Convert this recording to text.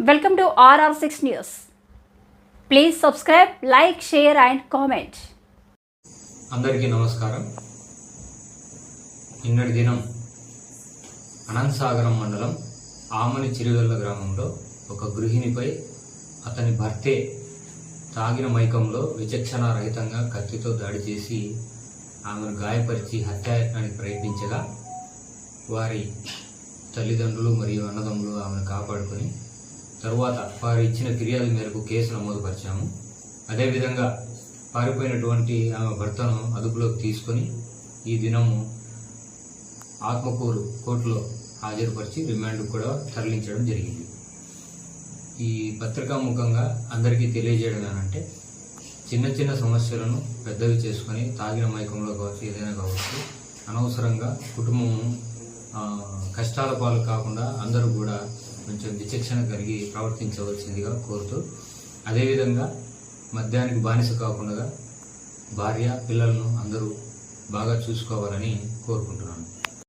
Welcome to RR six news please subscribe like share and comment అందరికీ నమస్కారం. నిన్నటి దినం అనంతసాగరం మండలం ఆమని చిరువెల్ల గ్రామంలో ఒక గృహిణిపై అతని భర్తే తాగిన మైకంలో విచక్షణ రహితంగా కత్తితో దాడి చేసి ఆమెను గాయపరిచి హత్యాయత్నానికి ప్రయత్నించగా వారి తల్లిదండ్రులు మరియు అన్నదమ్ములు ఆమెను కాపాడుకొని తరువాత వారు ఇచ్చిన ఫిర్యాదు మేరకు కేసు నమోదుపరిచాము. అదేవిధంగా పారిపోయినటువంటి ఆమె భర్తను అదుపులోకి తీసుకొని ఈ దినము ఆత్మకూరు కోర్టులో హాజరుపరిచి రిమాండ్ కూడా తరలించడం జరిగింది. ఈ పత్రికా ముఖంగా అందరికీ తెలియజేయడం ఏంటంటే చిన్న చిన్న సమస్యలను పెద్దవి చేసుకొని తాగిన మైకంలో కావచ్చు ఏదైనా కావచ్చు అనవసరంగా కుటుంబము కష్టాల పాలు కాకుండా అందరూ కూడా కొంచెం విచక్షణ కలిగి ప్రవర్తించవలసిందిగా కోరుతూ అదేవిధంగా మద్యానికి బానిస కాకుండా భార్య పిల్లలను అందరూ బాగా చూసుకోవాలని కోరుకుంటున్నాను.